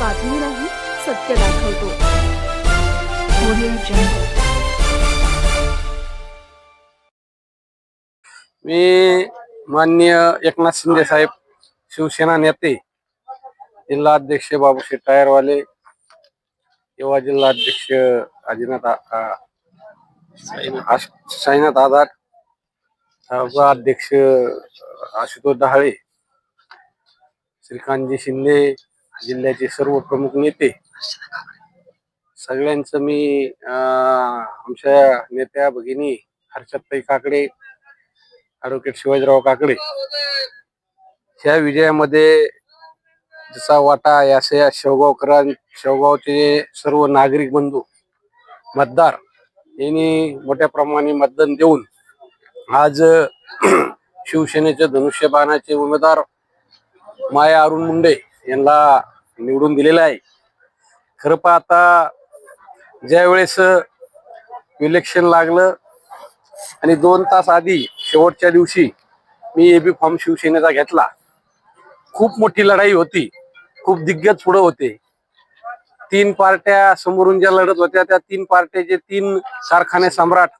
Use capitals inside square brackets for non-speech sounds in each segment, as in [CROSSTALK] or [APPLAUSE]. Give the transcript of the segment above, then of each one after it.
बातमी नाही सत्य दाखवतो. मी माननीय एकनाथ शिंदे साहेब शिवसेना नेते जिल्हा अध्यक्ष बाबूशेठ टायरवाले युवा जिल्हा अध्यक्ष आश- साईनाथ आधार अध्यक्ष आशुतोष डहाळे श्रीकांतजी शिंदे जिल्ह्याचे सर्व प्रमुख नेते. सगळ्यांचं मी आमच्या नेत्या भगिनी हर्षदताई काकडे ॲडव्होकेट शिवाजीराव काकडे ह्या विजयामध्ये जसा वाटा यास या शेवगावकरां शेवगावचे सर्व नागरिक बंधू मतदार यांनी मोठ्या प्रमाणे मतदान देऊन आज [CLEARS THROAT] शिवसेनेचे धनुष्यबाणाचे उमेदवार माया अरुण मुंडे यांना निवडून दिलेलं आहे. खरं पाहता ज्या वेळेस इलेक्शन लागलं आणि दोन तास आधी शेवटच्या दिवशी मी एबी फॉर्म शिवसेनेचा घेतला. खूप मोठी लढाई होती. खूप दिग्गज पुढे होते. तीन पार्ट्या समोरून ज्या लढत होत्या त्या तीन पार्ट्याचे तीन कारखाने सम्राट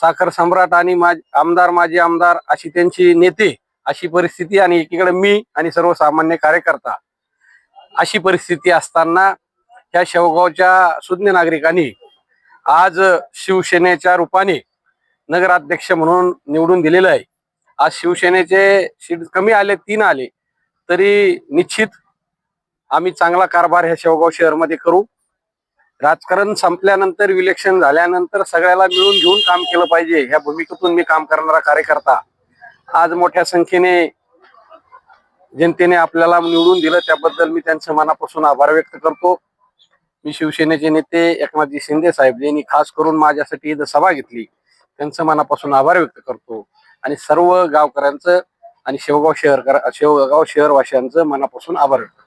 साखर सम्राट आणि माज आमदार माजी आमदार अशी त्यांची नेते अशी परिस्थिती आणि एकीकडे मी आणि सर्वसामान्य कार्यकर्ता. अशी परिस्थिती असताना ह्या शेवगावच्या सुज्ञ नागरिकांनी आज शिवसेनेच्या रूपाने नगराध्यक्ष म्हणून निवडून दिलेलं आहे. आज शिवसेनेचे सीट कमी आले तीन आले तरी निश्चित आम्ही चांगला कारभार ह्या शेवगाव शहरमध्ये करू. राजकारण संपल्यानंतर इलेक्शन झाल्यानंतर सगळ्याला मिळून घेऊन काम केलं पाहिजे. ह्या भूमिकेतून मी काम करणारा कार्यकर्ता आज मोठ्या संख्येने जनतेने आपल्याला निवडून दिलं त्याबद्दल मी त्यांचं मनापासून आभार व्यक्त करतो. मी शिवसेनेचे नेते एकनाथजी शिंदे साहेब यांनी खास करून माझ्यासाठी इथं सभा घेतली. त्यांचं मनापासून आभार व्यक्त करतो. आणि सर्व गावकऱ्यांचं आणि शेवगाव शहर शेवगाव शहरवासियांचं मनापासून आभार व्यक्त करतो